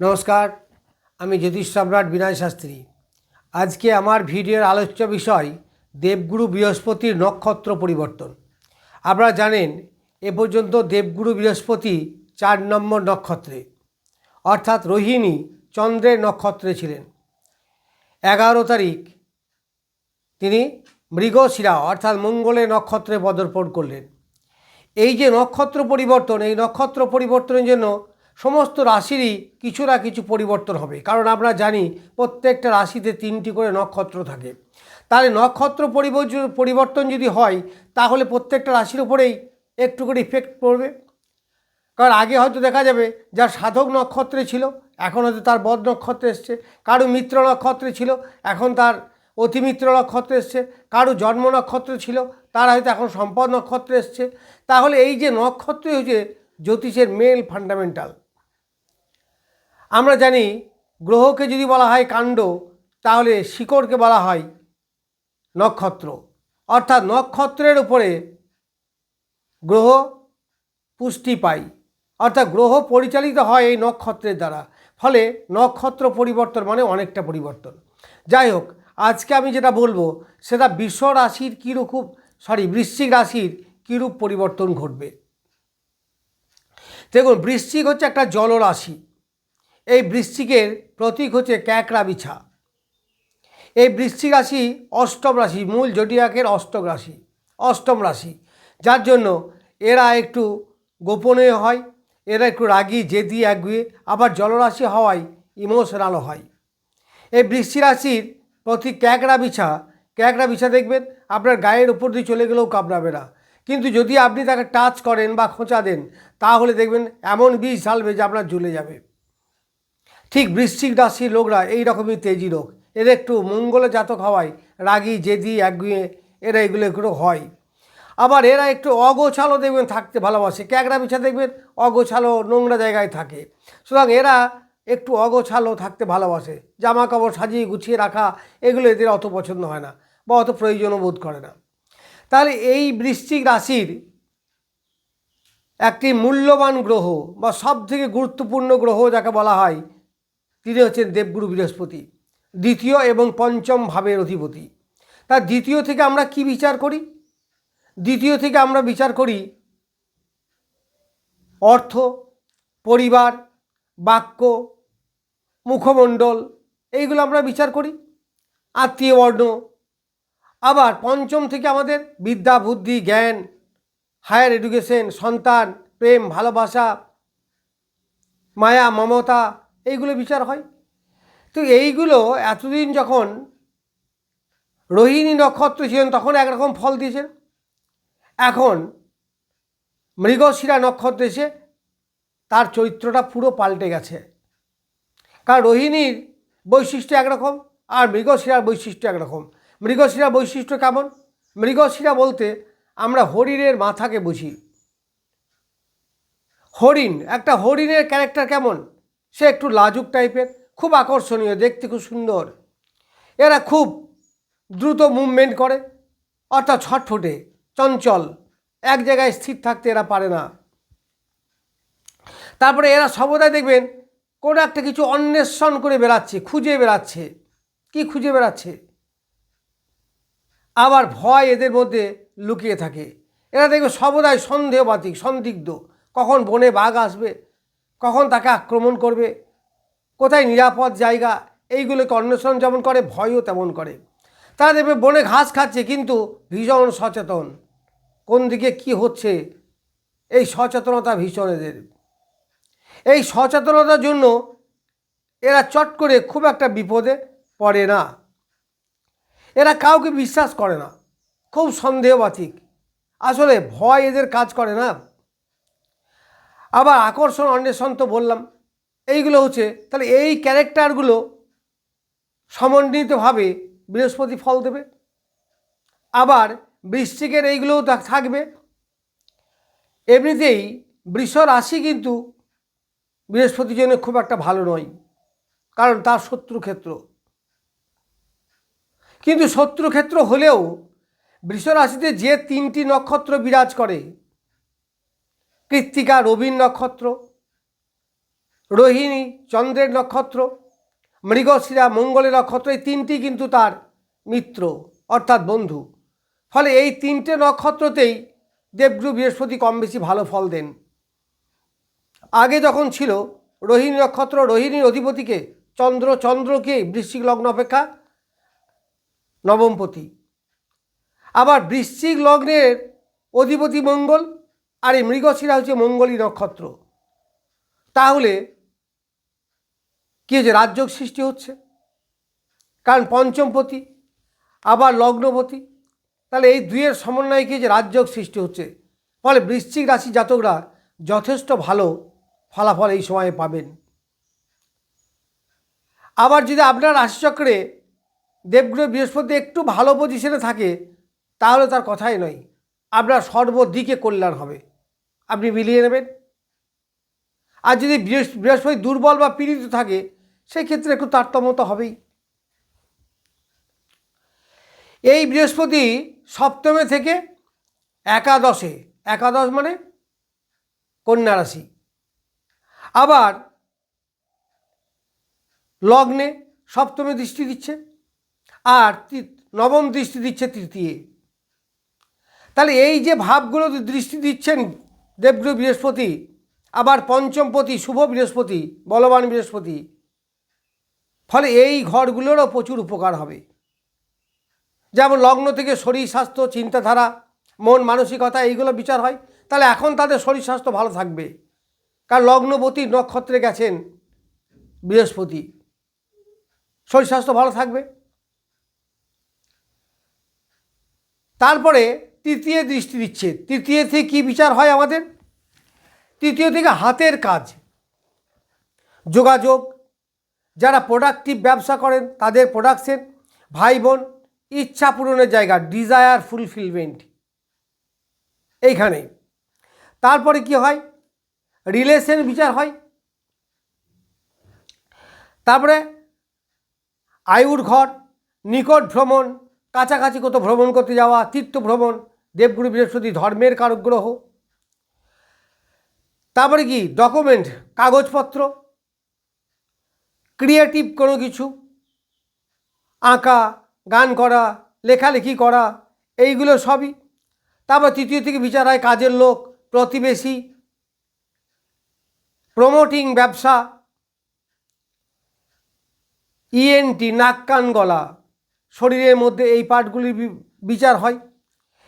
নমস্কার, আমি জ্যোতিষ সম্রাট বিনয় শাস্ত্রী। আজকে আমার ভিডিওর আলোচ্য বিষয় দেবগুরু বৃহস্পতির নক্ষত্র পরিবর্তন। আপনারা জানেন, এ পর্যন্ত দেবগুরু বৃহস্পতি চার নম্বর নক্ষত্রে, অর্থাৎ রোহিণী চন্দ্রের নক্ষত্রে ছিলেন। এগারো তারিখ তিনি মৃগশিরা, অর্থাৎ মঙ্গলের নক্ষত্রে পদর্পণ করলেন। এই যে নক্ষত্র পরিবর্তন, এই নক্ষত্র পরিবর্তনের জন্য সমস্ত রাশিরই কিছু না কিছু পরিবর্তন হবে। কারণ আমরা জানি প্রত্যেকটা রাশিতে তিনটি করে নক্ষত্র থাকে। তাহলে নক্ষত্র পরিবর্তন যদি হয়, তাহলে প্রত্যেকটা রাশির উপরেই একটু করে ইফেক্ট পড়বে। কারণ আগে হয়তো দেখা যাবে যার সাধক নক্ষত্রে ছিল, এখন হয়তো তার বদ নক্ষত্রে এসছে। কারও মিত্র নক্ষত্রে ছিল, এখন তার অতিমিত্র নক্ষত্রে এসছে। কারও জন্ম নক্ষত্র ছিল, তার হয়তো এখন সম্পদ নক্ষত্রে এসছে। তাহলে এই যে নক্ষত্রই হচ্ছে জ্যোতিষের মেল ফান্ডামেন্টাল আমরা জানি গ্রহকে যদি বলা হয় কাণ্ড, তাহলে শিকড়কে বলা হয় নক্ষত্র। অর্থাৎ নক্ষত্রের উপরে গ্রহ পুষ্টি পাই অর্থাৎ গ্রহ পরিচালিত হয় এই নক্ষত্রের দ্বারা। ফলে নক্ষত্র পরিবর্তন মানে অনেকটা পরিবর্তন। যাই হোক, আজকে আমি যেটা বলব, সেটা বিশ্ব রাশির কীরকম সরি বৃশ্চিক রাশির কীরূপ পরিবর্তন ঘটবে। দেখুন, বৃশ্চিক হচ্ছে একটা জলরাশি। এই বৃশ্চিকের প্রতীক হচ্ছে ক্যাকড়া বিছা এই বৃশ্চিক রাশি অষ্টম রাশি, মূল জটিয়াকের অষ্টম রাশি অষ্টম রাশি। যার জন্য এরা একটু গোপনীয় হয়, এরা একটু রাগি, জেদি, একগুয়ে, আবার জলরাশি হওয়ায় ইমোশনালও হয়। এই বৃষ্টি রাশির প্রতি ক্যাকড়া বিছা ক্যাকড়া বিছা দেখবেন, আপনার গায়ের উপর দিয়ে চলে গেলেও কামড়াবে না। কিন্তু যদি আপনি তাকে টাচ করেন বা খোঁচা দেন, তাহলে দেখবেন এমন বিষ ঢালবে যে আপনার জ্বলে যাবে। ঠিক বৃশ্চিক রাশির লোকরা এই রকমই তেজি লোক এরা একটু মঙ্গলে জাতক হওয়ায় রাগি, জেদি, একগুয়ে এরা এগুলো একটু হয়। আবার এরা একটু অগোছালো দেখবেন থাকতে ভালোবাসে। ক্যাকড়া বিছা দেখবেন অগোছালো, নোংরা জায়গায় থাকে। সুতরাং এরা একটু অগোছালো থাকতে ভালোবাসে। জামা কাপড় সাজিয়ে গুছিয়ে রাখা, এগুলো এদের অত পছন্দ হয় না বা অত প্রয়োজনও বোধ করে না। তাহলে এই বৃশ্চিক রাশির একটি মূল্যবান গ্রহ বা সব থেকে গুরুত্বপূর্ণ গ্রহ যাকে বলা হয় তিনি হচ্ছেন দেবগুরু বৃহস্পতি, দ্বিতীয় এবং পঞ্চম ভাবের অধিপতি। তার দ্বিতীয় থেকে আমরা কি বিচার করি? দ্বিতীয় থেকে আমরা বিচার করি অর্থ, পরিবার, বাক্য, মুখমণ্ডল, এইগুলো আমরা বিচার করি। আত্মীয় বর্ণ, আবার পঞ্চম থেকে আমাদের বিদ্যা, বুদ্ধি, জ্ঞান, হায়ার এডুকেশন, সন্তান, প্রেম, ভালোবাসা, মায়া, মমতা এইগুলো বিচার হয়। তো এইগুলো এতদিন যখন রোহিণী নক্ষত্র ছিলেন, তখন একরকম ফল দিয়েছেন। এখন মৃগশিরা নক্ষত্র এসে তার চরিত্রটা পুরো পাল্টে গেছে। কারণ রোহিণীর বৈশিষ্ট্য একরকম আর মৃগশিরার বৈশিষ্ট্য একরকম। মৃগশিরা বৈশিষ্ট্য কেমন? মৃগশিরা বলতে আমরা হরিণের মাথাকে বুঝি। হরিণ, একটা হরিণের ক্যারেক্টার কেমন? সে একটু লাজুক টাইপের, খুব আকর্ষণীয়, দেখতে খুব সুন্দর। এরা খুব দ্রুত মুভমেন্ট করে, অর্থাৎ ছটফটে, চঞ্চল, এক জায়গায় স্থির থাকতে এরা পারে না। তারপরে এরা সর্বদাই দেখবেন, কোনো একটা কিছু অন্বেষণ করে বেড়াচ্ছে, খুঁজে বেড়াচ্ছে। কি খুঁজে বেড়াচ্ছে? আবার ভয় এদের মধ্যে লুকিয়ে থাকে। এরা দেখবে সর্বদাই সন্দেহবাতিক, সন্দিগ্ধ। কখন বনে বাঘ আসবে কখন তাকে আক্রমণ করবে? কোথায় নিরাপদ জায়গা? এইগুলোকে অন্বেষণ যেমন করে, ভয়ও তেমন করে। তারা দেখবে বনে ঘাস খাচ্ছে, কিন্তু ভীষণ সচেতন। কোন দিকে কি হচ্ছে? এই সচেতনতা ভীষণ এদের। এই সচেতনতার জন্য এরা চট করে খুব একটা বিপদে পড়ে না। এরা কাউকে বিশ্বাস করে না। খুব সন্দেহবাতিক। আসলে ভয় এদের কাজ করে না। আবার আকর্ষণ, অন্বেষণ তো বললাম। এইগুলো হচ্ছে, তাহলে এই ক্যারেক্টারগুলো সমন্বিতভাবে বৃহস্পতি ফল দেবে। আবার বৃশ্চিকের এইগুলোও থাকবে। এমনিতেই বৃষ রাশি কিন্তু বৃহস্পতির জন্য খুব একটা ভালো নয়, কারণ তার শত্রুক্ষেত্র। কিন্তু শত্রুক্ষেত্র হলেও বৃষ রাশিতে যে তিনটি নক্ষত্র বিরাজ করে কৃত্তিকা রবীন নক্ষত্র, রোহিণী চন্দ্রের নক্ষত্র, মৃগশিরা মঙ্গলের নক্ষত্র, এই তিনটি কিন্তু তার মিত্র অর্থাৎ বন্ধু। ফলে এই তিনটে নক্ষত্রতেই দেবগুরু বৃহস্পতি কম বেশি ভালো ফল দেন। আগে যখন ছিল রোহিণী নক্ষত্র, রোহিণীর অধিপতিকে চন্দ্র চন্দ্রকে বৃশ্চিক লগ্ন অপেক্ষা নবমপতি। আবার বৃশ্চিক লগ্নের অধিপতি মঙ্গল আর এই মৃগশিরা হচ্ছে মঙ্গলী নক্ষত্র। তাহলে কী হচ্ছে রাজযোগ সৃষ্টি হচ্ছে। কারণ পঞ্চমপতি, আবার লগ্নপতি, তাহলে এই দুইয়ের সমন্বয়ে কি যে রাজযোগ সৃষ্টি হচ্ছে। ফলে বৃশ্চিক রাশি জাতকরা যথেষ্ট ভালো ফলাফল এই সময়ে পাবেন। আবার যদি আপনার রাশিচক্রে দেবগ্রহ বৃহস্পতি একটু ভালো পজিশনে থাকে, তাহলে তার কথাই নয়। আপনার সর্বদিকে কল্যাণ হবে। আপনি মিলিয়ে নেবেন। আর যদি বৃহস্প- বৃহস্পতি দুর্বল বা পীড়িত থাকে সেই ক্ষেত্রে একটু তারতম্য তো হবেই। এই বৃহস্পতি সপ্তমে থেকে একাদশে। একাদশ মানে কন্যা রাশি। আবার লগ্নে সপ্তমে দৃষ্টি দিচ্ছে, আর নবম দৃষ্টি দিচ্ছে তৃতীয়। তাহলে এই যে ভাবগুলো দৃষ্টি দিচ্ছেন দেবগুরু বৃহস্পতি, আবার পঞ্চমপতি, শুভ বৃহস্পতি, বলবান বৃহস্পতি, ফলে এই ঘরগুলোরও প্রচুর উপকার হবে। যেমন লগ্ন থেকে শরীর স্বাস্থ্য, চিন্তাধারা, মন মানসিকতা, এইগুলো বিচার হয়। তাহলে এখন তাদের শরীর স্বাস্থ্য ভালো থাকবে। কারণ লগ্নবতী নক্ষত্রে গেছেন বৃহস্পতি। শরীর স্বাস্থ্য ভালো থাকবে। তারপরে তৃতীয় দৃষ্টি দিচ্ছে। তৃতীয় থেকে কী বিচার হয় আমাদের? তৃতীয় থেকে হাতের কাজ। যোগাযোগ। যারা প্রোডাক্টিভ ব্যবসা করেন, তাদের প্রোডাকশন ভাই বোন, ইচ্ছা পূরণের জায়গা ডিজায়ার ফুলফিলমেন্ট এইখানে তারপরে কি হয়? রিলেশন বিচার হয়। তারপরে আয়ুর ঘর, নিকট ভ্রমণ, কাছাকাছি কোথাও ভ্রমণ করতে যাওয়া, তীর্থ ভ্রমণ। দেবগুরু বৃহস্পতি ধর্মের কারক গ্রহ তারপরে কি? ডকুমেন্ট কাগজপত্র ক্রিয়েটিভ কোনো কিছু, আঁকা, গান করা, লেখালেখি করা, এইগুলো সবই। তারপর তৃতীয় থেকে বিচার হয় কাজের লোক, প্রতিবেশী প্রমোটিং ব্যবসা ইএনটি নাক কান গলা, শরীরের মধ্যে এই পার্টগুলির বিচার হয়।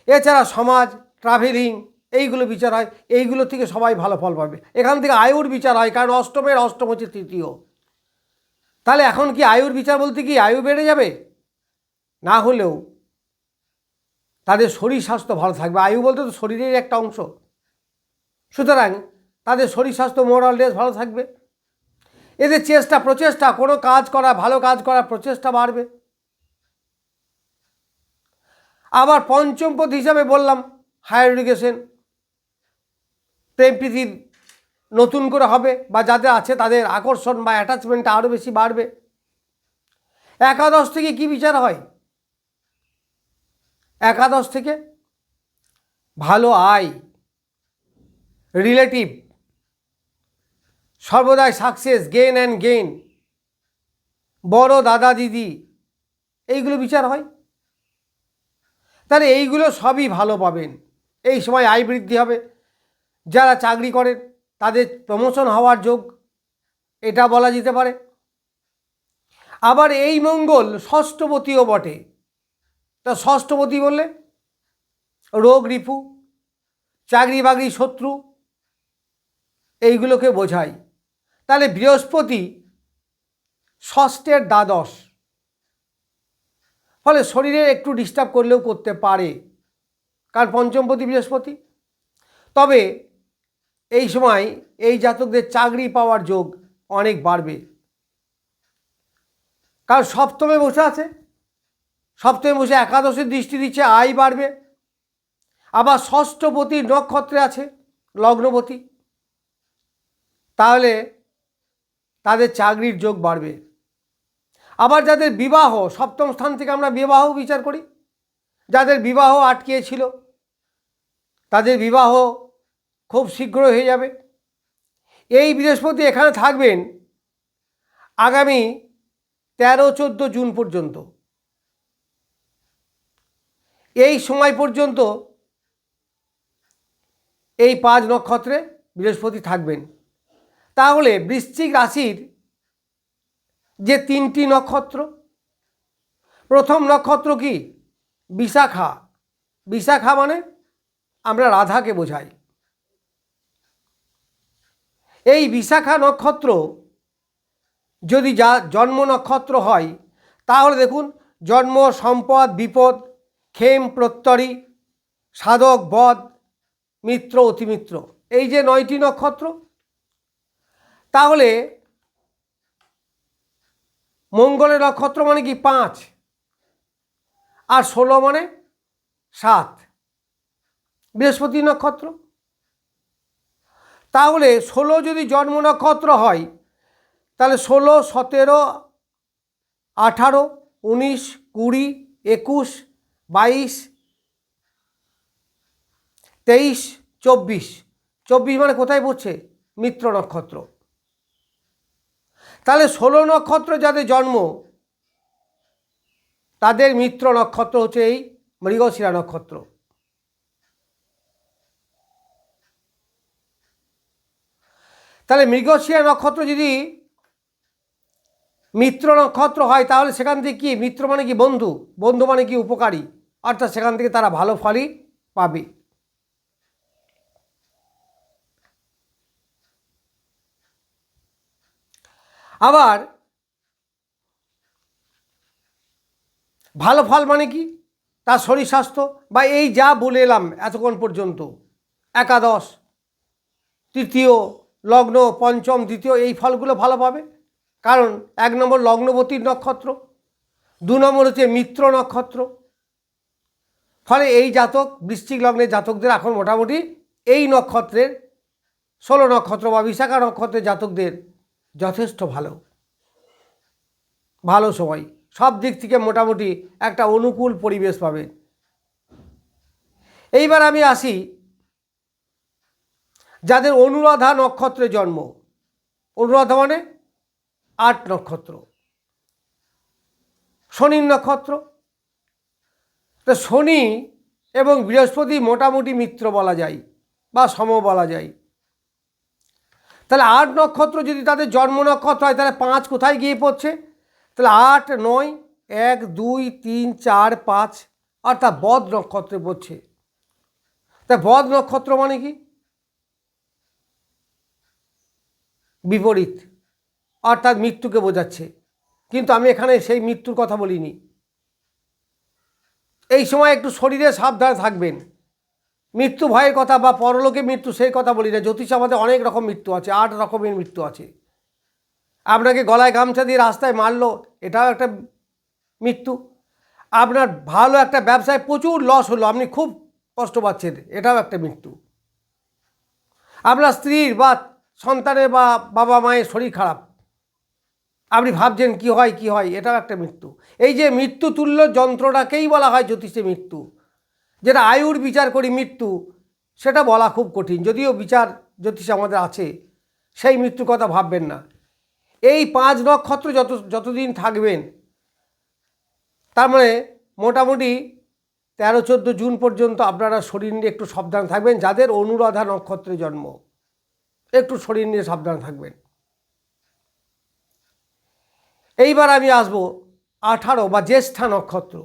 এছাড়া সমাজ ট্রাভেলিং এইগুলো বিচার হয়, এইগুলো থেকে সবাই ভালো ফল পাবে। এখান থেকে আয়ুর বিচার হয়, কারণ অষ্টমের অষ্টম হচ্ছে তৃতীয়। তাহলে এখন কি আয়ুর বিচার বলতে কি আয়ু বেড়ে যাবে? না হলেও তাদের শরীর স্বাস্থ্য ভালো থাকবে। আয়ু বলতে তো শরীরের একটা অংশ। সুতরাং তাদের শরীর স্বাস্থ্য মোরাল ডেস ভালো থাকবে। এদের চেষ্টা, প্রচেষ্টা, কোনো কাজ করা, ভালো কাজ করার প্রচেষ্টা বাড়বে। আবার পঞ্চম পদ হিসাবে বললাম হায়ার এডুকেশন প্রেম প্রীতি নতুন করে হবে বা যাদের আছে তাদের আকর্ষণ বা অ্যাটাচমেন্টটা আরও বেশি বাড়বে। একাদশ থেকে কি বিচার হয়? একাদশ থেকে ভালো আয় রিলেটিভ সর্বদাই সাকসেস গেন অ্যান্ড গেইন বড় দাদা দিদি এইগুলো বিচার হয়। তাহলে এইগুলো সবই ভালো পাবেন। এই সময় আয় বৃদ্ধি হবে। যারা চাকরি করেন, তাদের প্রমোশন হওয়ার যোগ এটা বলা যেতে পারে। আবার এই মঙ্গল ষষ্ঠপতিও বটে। তা ষষ্ঠপতি বললে রোগ রিপু, চাকরি বাকরি শত্রু, এইগুলোকে বোঝায়। তাহলে বৃহস্পতি ষষ্ঠের দ্বাদশ। ফলে শরীরে একটু ডিস্টার্ব করলেও করতে পারে। কারণ পঞ্চমপতি বৃহস্পতি। তবে এই সময় এই জাতকদের চাকরি পাওয়ার যোগ অনেক বাড়বে। কারণ সপ্তমে বসে আছে। সপ্তমে বসে একাদশের দৃষ্টি দিচ্ছে, আয় বাড়বে। আবার ষষ্ঠপতি নক্ষত্রে আছে, লগ্নপতি। তাহলে তাদের চাকরির যোগ বাড়বে। আবার যাদের বিবাহ, সপ্তম স্থান থেকে আমরা বিবাহ বিচার করি, যাদের বিবাহ আটকিয়েছিল তাদের বিবাহ খুব শীঘ্র হয়ে যাবে। এই বৃহস্পতি এখানে থাকবেন আগামী তেরো, চোদ্দ জুন পর্যন্ত। এই সময় পর্যন্ত এই পাঁচ নক্ষত্রে বৃহস্পতি থাকবেন। তাহলে বৃশ্চিক রাশির যে তিনটি নক্ষত্র। প্রথম নক্ষত্র কি? বিশাখা। বিশাখা মানে আমরা রাধাকে বোঝাই। এই বিশাখা নক্ষত্র যদি যা জন্ম নক্ষত্র হয়, তাহলে দেখুন, জন্ম, সম্পদ, বিপদ খেম প্রত্যরি, সাধক, বধ, মিত্র, অতিমিত্র। এই যে নয়টি নক্ষত্র, তাহলে মঙ্গলের নক্ষত্র মানে কি? পাঁচ। আর ষোলো মানে সাত। বৃহস্পতি নক্ষত্র। তাহলে ষোলো যদি জন্ম নক্ষত্র হয়, তাহলে ষোলো, সতেরো, আঠারো, উনিশ, কুড়ি, একুশ, বাইশ, তেইশ, চব্বিশ। চব্বিশ মানে কোথায় পড়ছে? মিত্র নক্ষত্র। তাহলে ষোলো নক্ষত্র যাদের জন্ম, তাদের মিত্র নক্ষত্র হচ্ছে এই মৃগশিরা নক্ষত্র। তাহলে মৃগশিরা নক্ষত্র যদি মিত্র নক্ষত্র হয়, তাহলে সেখান থেকে কি, মিত্র মানে কি বন্ধু? বন্ধু মানে কি উপকারী? অর্থাৎ সেখান থেকে তারা ভালো ফলই পাবে। আবার ভালো ফল মানে কি? তার শরীর স্বাস্থ্য বা এই যা বলে এলাম এতক্ষণ পর্যন্ত। একাদশ, তৃতীয়, লগ্ন, পঞ্চম, দ্বিতীয়, এই ফলগুলো ভালো পাবে। কারণ এক নম্বর লগ্নবতীর নক্ষত্র, দু নম্বর হচ্ছে মিত্র নক্ষত্র। ফলে এই জাতক, বৃশ্চিক লগ্নের জাতকদের এখন মোটামুটি এই নক্ষত্রের ষোলো নক্ষত্র বা বিশাখা নক্ষত্রের জাতকদের যথেষ্ট ভালো। ভালো সময়। সব দিক থেকে মোটামুটি একটা অনুকূল পরিবেশ পাবেন এইবার আমি আসি যাদের অনুরাধা নক্ষত্রে জন্ম। অনুরাধা মানে আট নক্ষত্র। শনির নক্ষত্র। তো শনি এবং বৃহস্পতি মোটামুটি মিত্র বলা যায় বা সম বলা যায়। তাহলে আট নক্ষত্র যদি তাদের জন্ম নক্ষত্র হয়, তাহলে পাঁচ কোথায় গিয়ে পড়ছে? তাহলে আট, নয়, এক, দুই, তিন, চার, পাঁচ, আর অর্থাৎ বদ নক্ষত্রে পড়ছে। তা বদ নক্ষত্র মানে কি? বিপরীত। অর্থাৎ মৃত্যুকে বোঝাচ্ছে। কিন্তু আমি এখানে সেই মৃত্যুর কথা বলিনি। এই সময় একটু শরীরে সাবধানে থাকবেন। মৃত্যু ভয়ের কথা বা পরলোকে মৃত্যু সেই কথা বলি না। জ্যোতিষ আমাদের অনেক রকম মৃত্যু আছে, আট রকমের মৃত্যু আছে। আপনাকে গলায় গামছা দিয়ে রাস্তায় মারলো, এটাও একটা মৃত্যু। আপনার ভালো একটা ব্যবসায় প্রচুর লস হলো, আপনি খুব কষ্ট পাচ্ছেন, এটাও একটা মৃত্যু। আপনার স্ত্রীর বা সন্তানের বা বাবা মায়ের শরীর খারাপ। আপনি ভাবছেন কি হয় কি হয়, এটাও একটা মৃত্যু। এই যে মৃত্যু তুল্য যন্ত্রটাকেই বলা হয় জ্যোতিষে মৃত্যু। যেটা আয়ুর বিচার করি, মৃত্যু, সেটা বলা খুব কঠিন। যদিও বিচার জ্যোতিষ আমাদের আছে, সেই মৃত্যুর কথা ভাববেন না। এই পাঁচ নক্ষত্র যত, যতদিন থাকবেন, তার মানে মোটামুটি তেরো, চোদ্দ জুন পর্যন্ত আপনারা শরীর নিয়ে একটু সাবধান থাকবেন। যাদের অনুরাধা নক্ষত্রে জন্ম, একটু শরীর নিয়ে সাবধান থাকবেন। এইবার আমি আসব আঠারো বা জ্যেষ্ঠা নক্ষত্র।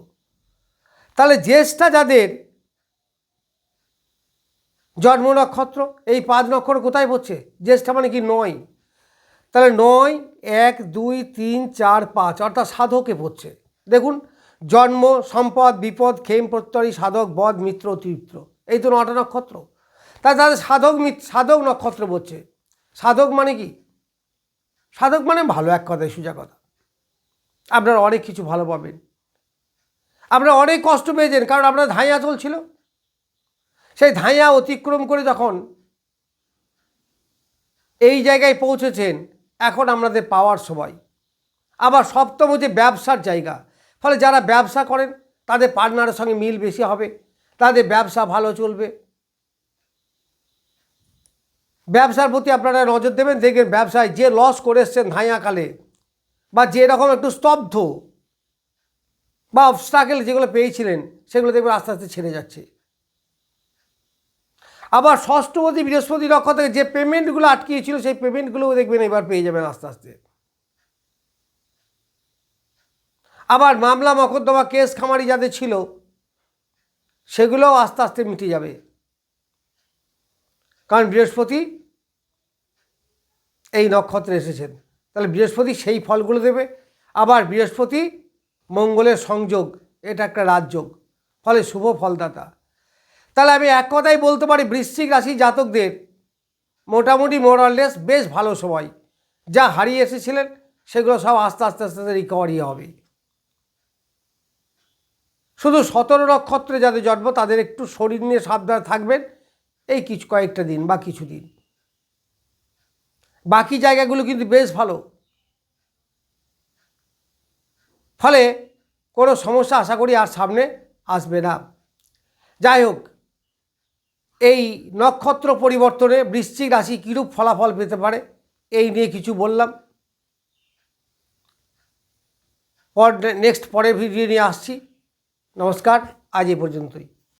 তাহলে জ্যেষ্ঠা যাদের জন্ম নক্ষত্র এই পাঁচ নক্ষত্র কোথায় পড়ছে? জ্যেষ্ঠা মানে কি নয়। তাহলে নয়, এক, দুই, তিন, চার, পাঁচ, অর্থাৎ সাধকে পড়ছে। দেখুন, জন্ম, সম্পদ, বিপদ খেম প্রত্যয়ী, সাধক, বধ, মিত্র অতিরিক্ত এই তো নটা নক্ষত্র। তা তাদের সাধক সাধক নক্ষত্র পড়ছে। সাধক মানে কি? সাধক মানে ভালো এক কথায় সোজা কথা। আপনারা অনেক কিছু ভালো পাবেন। আপনারা অনেক কষ্ট পেয়েছেন, কারণ আপনার ধাইয়া চলছিল সেই ধাইয়া অতিক্রম করে যখন এই জায়গায় পৌঁছেছেন, এখন আমাদের পাওয়ার সময় আবার সপ্তম হচ্ছে ব্যবসার জায়গা। ফলে যারা ব্যবসা করেন, তাদের পার্টনারের সঙ্গে মিল বেশি হবে, তাদের ব্যবসা ভালো চলবে। ব্যবসার প্রতি আপনারা নজর দেবেন, দেখবেন ব্যবসায় যে লস করে এসছেন ধাইয়াকালে, বা যে রকম একটু স্তব্ধ বা অবস্ট্রাকেল যেগুলো পেয়েছিলেন, সেগুলো দেখবেন আস্তে আস্তে ছেড়ে যাচ্ছে। আবার ষষ্ঠপতি, বৃহস্পতি নক্ষত্রে যে পেমেন্টগুলো আটকিয়েছিল, সেই পেমেন্টগুলোও দেখবেন এবার পেয়ে যাবেন আস্তে আস্তে। আবার মামলা, মকদ্দমা, কেস খামারি যাদের ছিল, সেগুলোও আস্তে আস্তে মিটে যাবে। কারণ বৃহস্পতি এই নক্ষত্রে এসেছেন। তাহলে বৃহস্পতি সেই ফলগুলো দেবে। আবার বৃহস্পতি মঙ্গলের সংযোগ, এটা একটা রাজযোগ। ফলে শুভ ফলদাতা। তাহলে আমি এক কথাই বলতে পারি, বৃশ্চিক রাশি জাতকদের মোটামুটি মোরাললেস বেশ ভালো সময় যা হারিয়ে এসেছিলেন, সেগুলো সব আস্তে আস্তে আস্তে আস্তে রিকভারি হবে। শুধু সতেরো নক্ষত্রে যাদের জন্ম, তাদের একটু শরীর নিয়ে সাবধান থাকবেন, এই কিছু কয়েকটা দিন বা কিছু দিন। বাকি জায়গাগুলো কিন্তু বেশ ভালো। ফলে কোনো সমস্যা আশা করি আর সামনে আসবে না। যাই হোক এই নক্ষত্র পরিবর্তনে বৃশ্চিক রাশি কীরূপ ফলাফল পেতে পারে? এই নিয়ে কিছু বললাম। পর নেক্সট পরের ভিডিও নিয়ে আসছি। নমস্কার। আজ এ পর্যন্তই।